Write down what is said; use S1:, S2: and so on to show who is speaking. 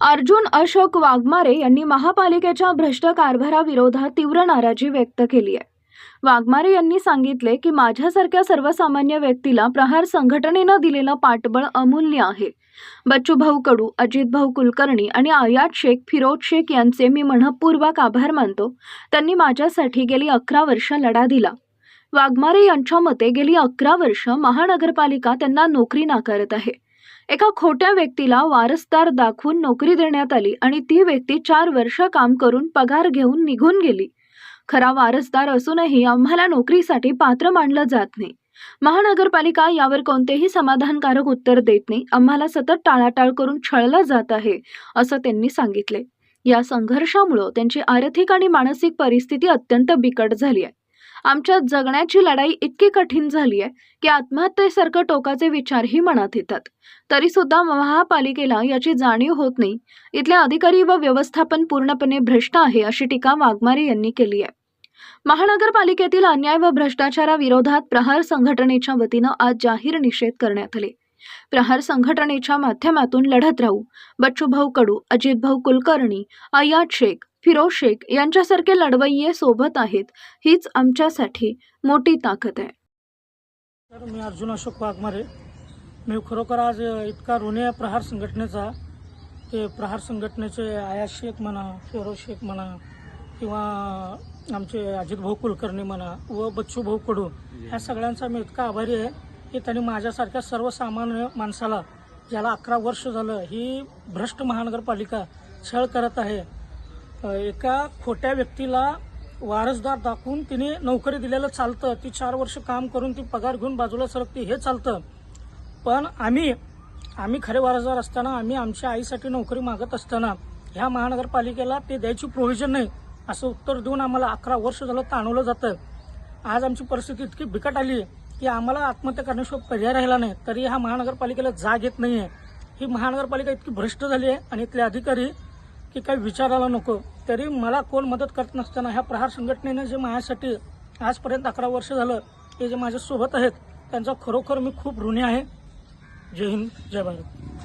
S1: अर्जुन अशोक वाघमारे यांनी महापालिकेच्या भ्रष्ट कारभाराविरोधात तीव्र नाराजी व्यक्त केली आहे. वाघमारे यांनी सांगितले की माझ्यासारख्या सर्वसामान्य व्यक्तीला प्रहार संघटनेनं दिलेलं पाठबळ अमूल्य आहे. बच्चूभाऊ कडू अजितभाऊ कुलकर्णी आणि आयात शेख फिरोज शेख यांचे मी मनपूर्वक आभार मानतो. त्यांनी माझ्यासाठी गेली अकरा वर्ष लढा दिला. वाघमारे यांच्या मते गेली अकरा वर्ष महानगरपालिका त्यांना नोकरी नाकारत आहे. एका खोट्या व्यक्तीला वारसदार दाखवून नोकरी देण्यात आली आणि ती व्यक्ती चार वर्ष काम करून पगार घेऊन निघून गेली. खरा वारसदार असूनही आम्हाला नोकरीसाठी पात्र मानलं जात नाही. महानगरपालिका यावर कोणतेही समाधानकारक उत्तर देत नाही. आम्हाला सतत टाळाटाळ करून छळलं जात आहे असं त्यांनी सांगितले. या संघर्षामुळं त्यांची आर्थिक आणि मानसिक परिस्थिती अत्यंत बिकट झाली आहे. आमच्या जगण्याची लढाई इतकी कठीण झाली आहे की आत्महत्येसारखं टोकाचे विचारही मनात येतात. तरी सुद्धा महापालिकेला याची जाणीव होत नाही. इथले अधिकारी व व्यवस्थापन पूर्णपणे भ्रष्ट आहे अशी टीका वाघमारे यांनी केली आहे. महानगरपालिकेतील अन्याय व भ्रष्टाचाराविरोधात प्रहार संघटनेच्या वतीनं आज जाहीर निषेध करण्यात आले. प्रहार संघटनेच्या माध्यमातून लढत राहू बच्चूभाऊ कडू अजितभाऊ कुलकर्णी अयाद शेख फिरोज शेख यांच्यासारखे लढवय्ये सोबत आहेत हीच आमच्यासाठी मोठी ताकद आहे.
S2: तर मी अर्जुन अशोक वाघमारे. मी खरोखर आज इतका ऋणीय प्रहार संघटनेचा ते प्रहार संघटनेचे आयात शेख म्हणा फिरोज शेख म्हणा किंवा आमचे अजित भाऊ कुलकर्णी म्हणा व बच्चू भाऊ कडू ह्या सगळ्यांचा मी इतका आभारी आहे की त्यांनी माझ्यासारख्या सर्वसामान्य माणसाला ज्याला अकरा वर्ष झालं ही भ्रष्ट महानगरपालिका छळ करत आहे एका खोट्या व्यक्तीला वारसदार दाखवून तिने नोकरी दिलेलं चालतं. ती चार वर्ष काम करून ती पगार घेऊन बाजूला सरकते हे चालतं. पण आम्ही आम्ही खरे वारसदार असताना आम्ही आमच्या आईसाठी नोकरी मागत असताना ह्या महानगरपालिकेला ते द्यायची प्रोव्हिजन नाही असं उत्तर देऊन आम्हाला अकरा वर्ष झालं ताणवलं जातं. आज आमची परिस्थिती इतकी बिकट आली की आम्हाला आत्महत्या करण्याशिवाय पर्याय राहिला नाही. तरी ह्या महानगरपालिकेला जाग येत नाही आहे ही महानगरपालिका इतकी भ्रष्ट झाली आहे आणि इथले अधिकारी की काही विचारायला नको. तरी मला कोण मदत करत नसताना ह्या प्रहार संघटनेनं जे माझ्यासाठी आजपर्यंत अकरा वर्ष झालं ते जे माझ्यासोबत आहेत त्यांचा खरोखर मी खूप ऋणी आहे. जय हिंद जय भारत.